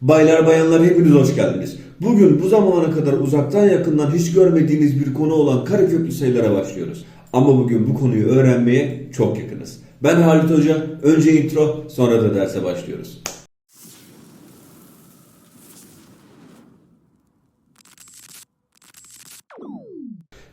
Baylar bayanlar hepiniz hoş geldiniz. Bugün bu zamana kadar uzaktan yakından hiç görmediğiniz bir konu olan kareköklü sayılara başlıyoruz. Ama bugün bu konuyu öğrenmeye çok yakınız. Ben Halit Hoca, önce intro sonra da derse başlıyoruz.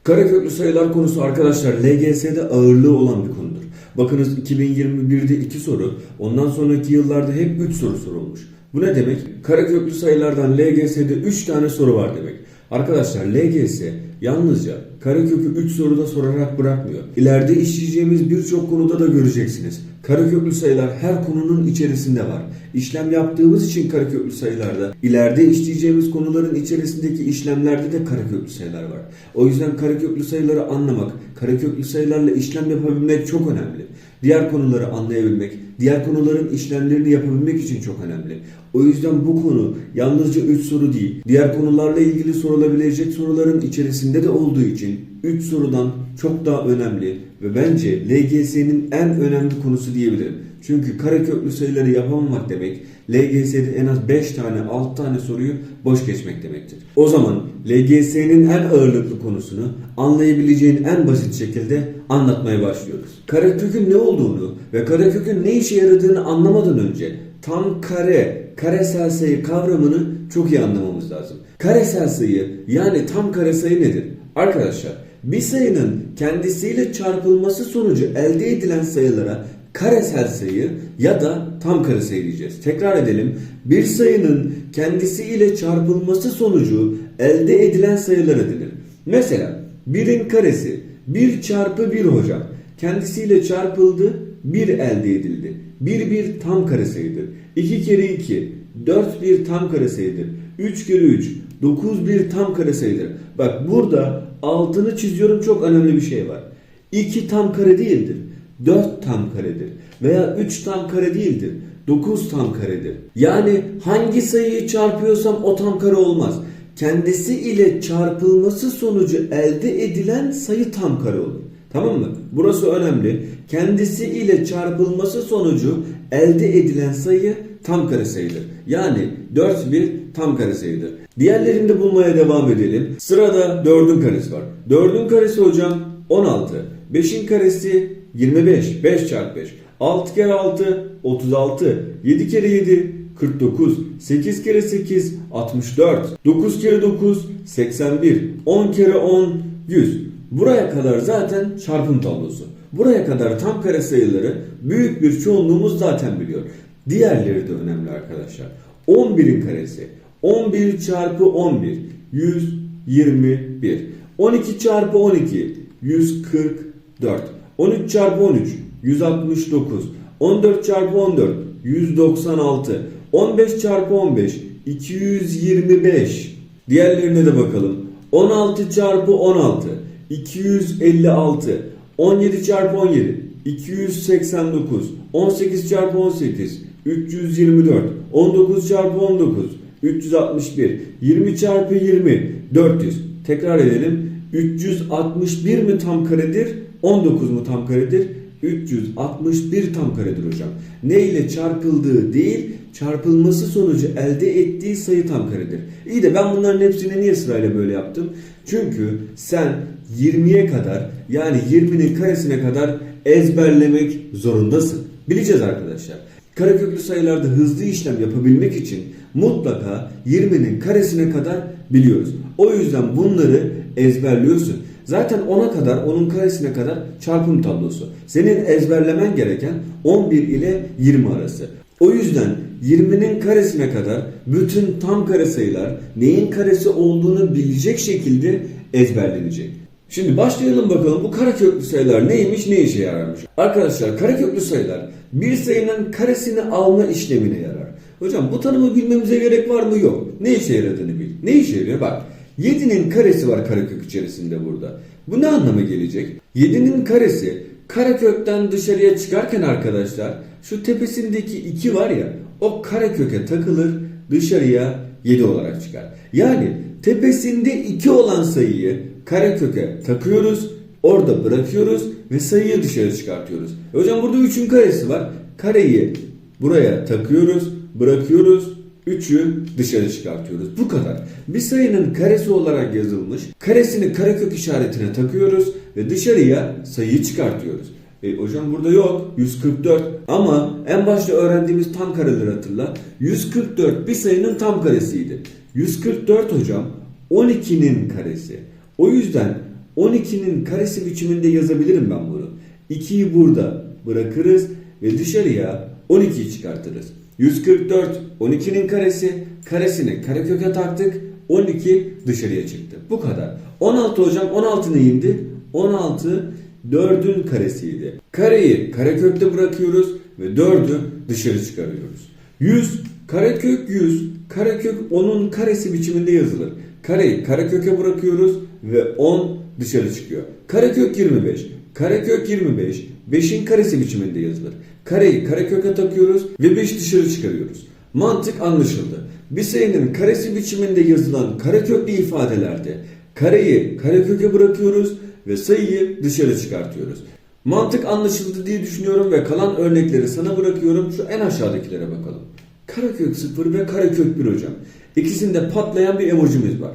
Kareköklü sayılar konusu arkadaşlar LGS'de ağırlığı olan bir konudur. Bakınız 2021'de 2 soru, ondan sonraki yıllarda hep 3 soru sorulmuş. Bu ne demek? Kareköklü sayılardan LGS'de 3 tane soru var demek. Arkadaşlar LGS yalnızca karekökü 3 soruda sorarak bırakmıyor. İleride işleyeceğimiz birçok konuda da göreceksiniz. Kareköklü sayılar her konunun içerisinde var. İşlem yaptığımız için kareköklü sayılarda, ileride işleyeceğimiz konuların içerisindeki işlemlerde de kareköklü sayılar var. O yüzden kareköklü sayıları anlamak, kareköklü sayılarla işlem yapabilmek çok önemli. Diğer konuları anlayabilmek, diğer konuların işlemlerini yapabilmek için çok önemli. O yüzden bu konu yalnızca 3 soru değil, diğer konularla ilgili sorulabilecek soruların içerisinde de olduğu için 3 sorudan çok daha önemli ve bence LGS'nin en önemli konusu diyebilirim. Çünkü kareköklü sayıları yapamamak demek LGS'de en az 5 tane 6 tane soruyu boş geçmek demektir. O zaman LGS'nin en ağırlıklı konusunu anlayabileceğin en basit şekilde anlatmaya başlıyoruz. Karekökün ne olduğunu ve karekökün ne işe yaradığını anlamadan önce tam kare, karesel sayı kavramını çok iyi anlamamız lazım. Karesel sayı yani tam kare nedir? Arkadaşlar bir sayının kendisiyle çarpılması sonucu elde edilen sayılara karesel sayı ya da tam kare sayı diyeceğiz. Tekrar edelim. Bir sayının kendisiyle çarpılması sonucu elde edilen sayılara denir. Mesela 1'in karesi 1 çarpı 1 hocam. Kendisiyle çarpıldı 1 elde edildi. 1 bir tam kare sayıdır. 2 kere 2 4 bir tam kare sayıdır. 3 kere 3 9 bir tam kare sayıdır. Bak burada altını çiziyorum çok önemli bir şey var. 2 tam kare değildir. 4 tam karedir. Veya 3 tam kare değildir. 9 tam karedir. Yani hangi sayıyı çarpıyorsam o tam kare olmaz. Kendisi ile çarpılması sonucu elde edilen sayı tam kare olur. Tamam mı? Burası önemli. Kendisi ile çarpılması sonucu elde edilen sayı tam kare sayıdır. Yani 4 bir tam kare sayıdır. Diğerlerini de bulmaya devam edelim. Sırada 4'ün karesi var. 4'ün karesi hocam 16. 5'in karesi 25. 5 çarpı 5. 6 kere 6 36. 7 kere 7 49. 8 kere 8 64. 9 kere 9 81. 10 kere 10 100. Buraya kadar zaten çarpım tablosu. Buraya kadar tam kare sayıları büyük bir çoğunluğumuz zaten biliyor. Diğerleri de önemli arkadaşlar. 11'in karesi. 11 çarpı 11 121. 12 çarpı 12 144. 13 çarpı 13 169. 14 çarpı 14 196. 15 çarpı 15 225. Diğerlerine de bakalım. 16 çarpı 16 256. 17 çarpı 17 289. 18 çarpı 18 324. 19 çarpı 19 361. 20 çarpı 20 400. Tekrar edelim. 361 mi tam karedir? 19 mu tam karedir? 361 tam karedir hocam. Ne ile çarpıldığı değil, çarpılması sonucu elde ettiği sayı tam karedir. İyi de ben bunların hepsini niye sırayla böyle yaptım? Çünkü sen 20'ye kadar yani 20'nin karesine kadar ezberlemek zorundasın. Bileceğiz arkadaşlar. Kareköklü sayılarda hızlı işlem yapabilmek için mutlaka 20'nin karesine kadar biliyoruz. O yüzden bunları ezberliyorsun. Zaten 10'a kadar, onun karesine kadar çarpım tablosu. Senin ezberlemen gereken 11 ile 20 arası. O yüzden 20'nin karesine kadar bütün tam kare sayılar neyin karesi olduğunu bilecek şekilde ezberlenecek. Şimdi başlayalım bakalım bu kareköklü sayılar neymiş, ne işe yararmış? Arkadaşlar kareköklü sayılar bir sayının karesini alma işlemine yarar. Hocam bu tanımı bilmemize gerek var mı? Yok. Ne işe yaradığını bil. Ne işe yarıyor? Bak 7'nin karesi var karekök içerisinde burada. Bu ne anlama gelecek? 7'nin karesi karekökten dışarıya çıkarken arkadaşlar şu tepesindeki 2 var ya o kareköke takılır dışarıya 7 olarak çıkar. Yani tepesinde 2 olan sayıyı kareköke takıyoruz orada bırakıyoruz ve sayıyı dışarı çıkartıyoruz. E hocam burada 3'ün karesi var. Kareyi buraya takıyoruz bırakıyoruz 3'ü dışarı çıkartıyoruz. Bu kadar. Bir sayının karesi olarak yazılmış. Karesini karekök işaretine takıyoruz ve dışarıya sayıyı çıkartıyoruz. E, hocam burada yok. 144. Ama en başta öğrendiğimiz tam kareleri hatırla. 144 bir sayının tam karesiydi. 144 hocam 12'nin karesi. O yüzden 12'nin karesi biçiminde yazabilirim ben bunu. 2'yi burada bırakırız ve dışarıya 12'yi çıkartırız. 144 12'nin karesi. Karesini kareköke taktık. 12 dışarıya çıktı. Bu kadar. 16 hocam 16 neyindi? 16 4'ün karesiydi. Kareyi karekökte bırakıyoruz ve 4'ü dışarı çıkarıyoruz. 100 karekök 100 karekök 10'un karesi biçiminde yazılır. Kareyi kareköke bırakıyoruz ve 10 dışarı çıkıyor. Karekök 25 karekök 25 5'in karesi biçiminde yazılır. Kareyi kareköke takıyoruz ve 5 dışarı çıkarıyoruz. Mantık anlaşıldı. Bir sayının karesi biçiminde yazılan kareköklü ifadelerde kareyi kareköke bırakıyoruz ve sayıyı dışarı çıkartıyoruz. Mantık anlaşıldı diye düşünüyorum ve kalan örnekleri sana bırakıyorum. Şu en aşağıdakilere bakalım. Karekök 0 ve karekök 1 hocam. İkisinde patlayan bir emojimiz var.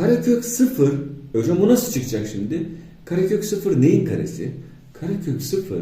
Karekök 0 hocam bu nasıl çıkacak şimdi? Karekök 0 neyin karesi? Karekök 0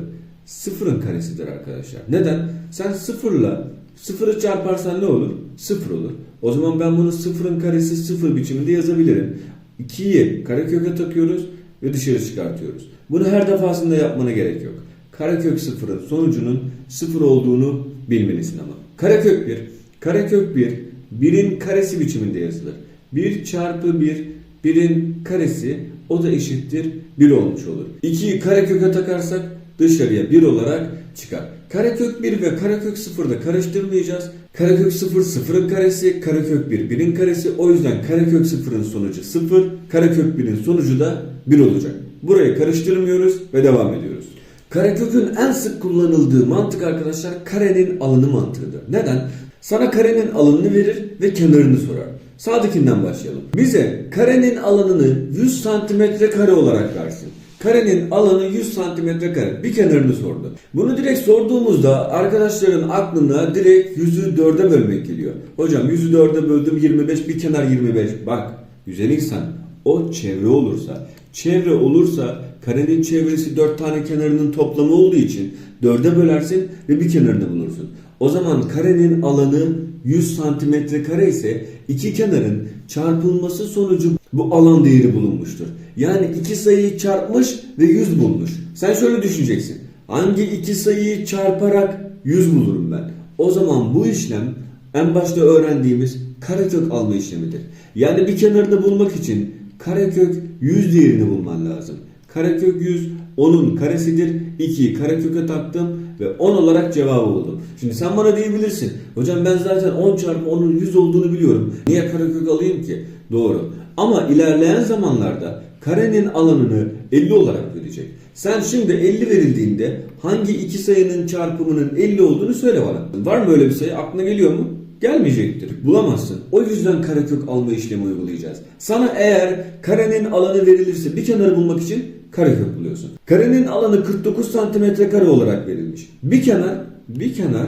sıfırın karesidir arkadaşlar. Neden? Sen sıfırla sıfırı çarparsan ne olur? Sıfır olur. O zaman ben bunu sıfırın karesi sıfır biçiminde yazabilirim. 2'yi kareköke takıyoruz ve dışarı çıkartıyoruz. Bunu her defasında yapmana gerek yok. Karekök sıfırın sonucunun sıfır olduğunu bilmelisin ama. Karekök 1, karekök 1, 1'in karesi biçiminde yazılır. 1 çarpı 1, 1'in karesi o da eşittir 1 olmuş olur. 2'yi kareköke takarsak dışarıya 1 olarak çıkar. Karekök 1 ve karekök 0 da karıştırmayacağız. Karekök 0 sıfırın karesi, karekök 1 1'in karesi. O yüzden karekök 0'ın sonucu 0, karekök 1'in sonucu da 1 olacak. Burayı karıştırmıyoruz ve devam ediyoruz. Karekökün en sık kullanıldığı mantık arkadaşlar karenin alanı mantığıdır. Neden? Sana karenin alanını verir ve kenarını sorar. Sağdakinden başlayalım. Bize karenin alanını 100 santimetre kare olarak versin. Karenin alanı 100 santimetre kare. Bir kenarını sordu. Bunu direkt sorduğumuzda arkadaşların aklına direkt 100'ü 4'e bölmek geliyor. Hocam 100'ü 4'e böldüm 25 bir kenar 25. Bak güzel insan o çevre olursa çevre olursa karenin çevresi 4 tane kenarının toplamı olduğu için 4'e bölersin ve bir kenarını bulursun. O zaman karenin alanı 100 santimetre kare ise iki kenarın çarpılması sonucu bu alan değeri bulunmuştur. Yani iki sayıyı çarpmış ve 100 bulmuş. Sen şöyle düşüneceksin. Hangi iki sayıyı çarparak 100 bulurum ben? O zaman bu işlem en başta öğrendiğimiz karekök alma işlemidir. Yani bir kenarını bulmak için karekök 100 değerini bulman lazım. Karekök 100 10'un karesidir. 2'yi kareköke taktım ve 10 olarak cevabı buldum. Şimdi sen bana diyebilirsin. Hocam ben zaten 10 çarpı 10'un 100 olduğunu biliyorum. Niye karekök alayım ki? Doğru. Ama ilerleyen zamanlarda karenin alanını 50 olarak verecek. Sen şimdi 50 verildiğinde hangi iki sayının çarpımının 50 olduğunu söyle bana. Var mı öyle bir sayı? Aklına geliyor mu? Gelmeyecektir. Bulamazsın. O yüzden karekök alma işlemi uygulayacağız. Sana eğer karenin alanı verilirse bir kenarı bulmak için karekök buluyorsun. Karenin alanı 49 santimetre kare olarak verilmiş. Bir kenar, bir kenar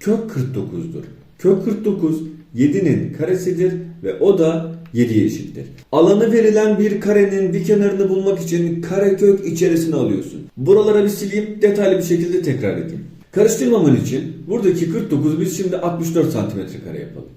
kök 49'dur. Kök 49 7'nin karesidir ve o da 7'ye eşittir. Alanı verilen bir karenin bir kenarını bulmak için karekök içerisine alıyorsun. Buralara bir sileyim detaylı bir şekilde tekrar edeyim. Karıştırmaman için buradaki 49 biz şimdi 64 santimetre kare yapalım.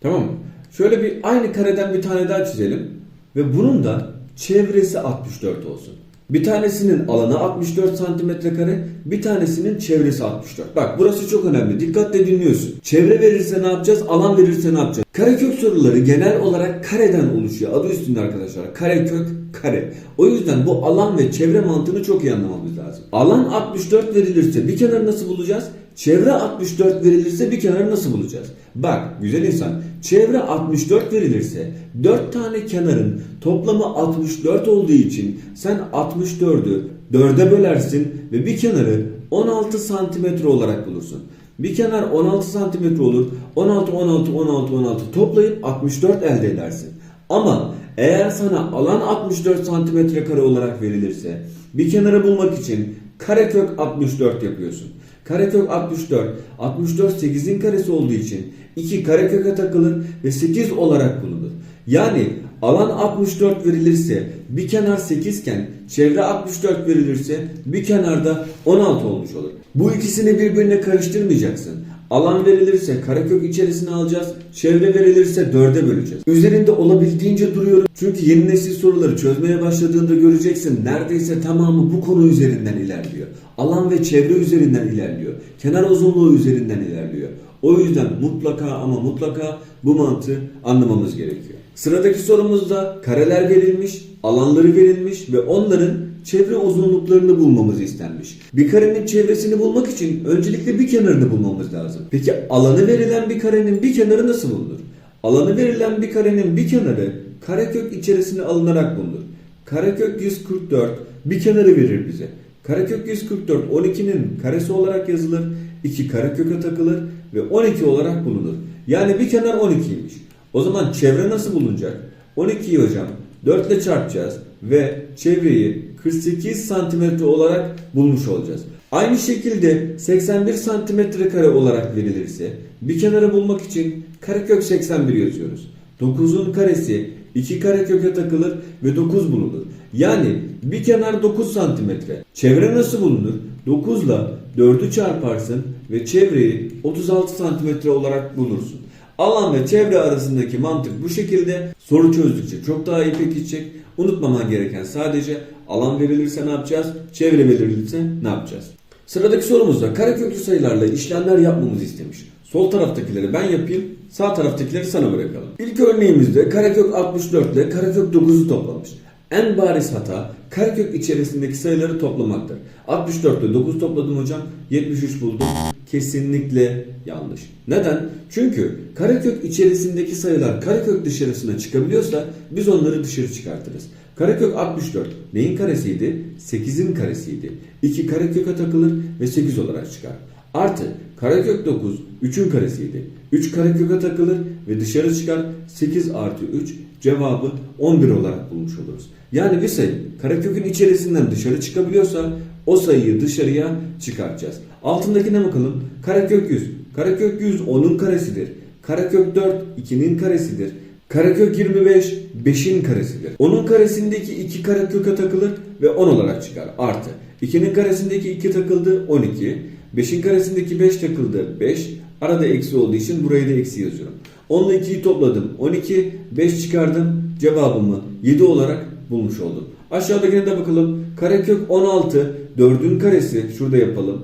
Tamam mı? Şöyle bir aynı kareden bir tane daha çizelim. Ve bunun da çevresi 64 olsun. Bir tanesinin alanı 64 santimetre kare, bir tanesinin çevresi 64. Bak burası çok önemli. Dikkatle dinliyorsun. Çevre verirse ne yapacağız? Alan verirse ne yapacağız? Karekök soruları genel olarak kareden oluşuyor. Adı üstünde arkadaşlar. Karekök kare. O yüzden bu alan ve çevre mantığını çok iyi anlamamız lazım. Alan 64 verilirse bir kenarı nasıl bulacağız? Çevre 64 verilirse bir kenarı nasıl bulacağız? Bak güzel insan çevre 64 verilirse 4 tane kenarın toplamı 64 olduğu için sen 64'ü 4'e bölersin ve bir kenarı 16 santimetre olarak bulursun. Bir kenar 16 santimetre olur. 16, 16, 16, 16 toplayıp 64 elde edersin. Ama eğer sana alan 64 santimetre kare olarak verilirse bir kenarı bulmak için karekök 64 yapıyorsun. Karekök 64. 64 8'in karesi olduğu için 2 kareköke takılır ve 8 olarak bulunur. Yani alan 64 verilirse bir kenar 8 iken çevre 64 verilirse bir kenarda 16 olmuş olur. Bu ikisini birbirine karıştırmayacaksın. Alan verilirse karekök içerisine alacağız. Çevre verilirse 4'e böleceğiz. Üzerinde olabildiğince duruyorum. Çünkü yeni nesil soruları çözmeye başladığında göreceksin. Neredeyse tamamı bu konu üzerinden ilerliyor. Alan ve çevre üzerinden ilerliyor. Kenar uzunluğu üzerinden ilerliyor. O yüzden mutlaka ama mutlaka bu mantığı anlamamız gerekiyor. Sıradaki sorumuzda kareler verilmiş, alanları verilmiş ve onların çevre uzunluklarını bulmamız istenmiş. Bir karenin çevresini bulmak için öncelikle bir kenarını bulmamız lazım. Peki alanı verilen bir karenin bir kenarı nasıl bulunur? Alanı verilen bir karenin bir kenarı karekök içerisine alınarak bulunur. Karekök 144 bir kenarı verir bize. Karekök 144 12'nin karesi olarak yazılır. 2 kareköke takılır ve 12 olarak bulunur. Yani bir kenar 12'ymiş. O zaman çevre nasıl bulunacak? 12'yi hocam 4 ile çarpacağız ve çevreyi 48 santimetre olarak bulmuş olacağız. Aynı şekilde 81 santimetre kare olarak verilirse bir kenarı bulmak için karekök 81 yazıyoruz. 9'un karesi 2 kareköke takılır ve 9 bulunur. Yani bir kenar 9 santimetre. Çevre nasıl bulunur? 9 ile 4'ü çarparsın ve çevreyi 36 santimetre olarak bulursun. Alan ve çevre arasındaki mantık bu şekilde soru çözdükçe çok daha iyi pekişecek. Unutmaman gereken sadece alan verilirse ne yapacağız? Çevre verilirse ne yapacağız? Sıradaki sorumuzda kareköklü sayılarla işlemler yapmamızı istemiş. Sol taraftakileri ben yapayım, sağ taraftakileri sana bırakalım. İlk örneğimizde karekök 64 ile karekök 9'u toplamış. En bariz hata karekök içerisindeki sayıları toplamaktır. 64 ile 9 topladım hocam, 73 buldum. Kesinlikle yanlış. Neden? Çünkü karekök içerisindeki sayılar karekök dışarısına çıkabiliyorsa biz onları dışarı çıkartırız. Karekök 64 neyin karesiydi? 8'in karesiydi. 2 kareköke takılır ve 8 olarak çıkar. Artı karekök 9 3'ün karesiydi. 3 kareköke takılır ve dışarı çıkar 8 artı 3 cevabı 11 olarak bulmuş oluruz. Yani bir sayı karekökün içerisinden dışarı çıkabiliyorsa o sayıyı dışarıya çıkartacağız. Altındakine bakalım. Karekök 100. Karekök 100 10'un karesidir. Karekök 4 2'nin karesidir. Karekök 25 5'in karesidir. 10'un karesindeki 2 kareköke takılır ve 10 olarak çıkar. Artı 2'nin karesindeki 2 takıldı 12. 5'in karesindeki 5 takıldı 5. Arada eksi olduğu için burayı da eksi yazıyorum. 10 ile 2'yi topladım 12. 5 çıkardım. Cevabımı 7 olarak bulmuş oldum. Aşağıdakine de bakalım. Karekök 16. 4'ün karesi şurada yapalım.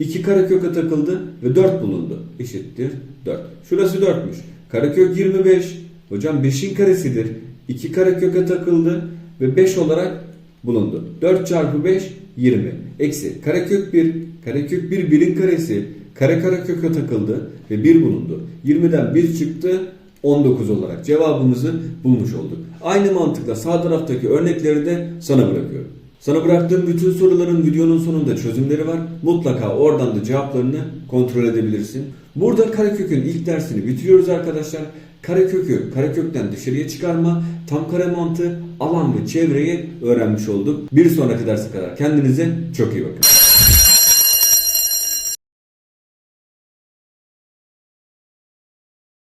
2 kareköke takıldı ve 4 bulundu. Eşittir 4. Şurası 4'müş. Karekök 25. Hocam 5'in karesidir. 2 kareköke takıldı ve 5 olarak bulundu. 4 çarpı 5 20. Eksi karekök 1. Karekök 1 1'in karesi. Kare kareköke takıldı ve 1 bulundu. 20'den 1 çıktı 19 olarak cevabımızı bulmuş olduk. Aynı mantıkla sağ taraftaki örnekleri de sana bırakıyorum. Sana bıraktığım bütün soruların videonun sonunda çözümleri var. Mutlaka oradan da cevaplarını kontrol edebilirsin. Burada karekökün ilk dersini bitiriyoruz arkadaşlar. Karekökü karekökten dışarıya çıkarma, tam kare mantığı, alan ve çevreyi öğrenmiş olduk. Bir sonraki derse kadar kendinize çok iyi bakın.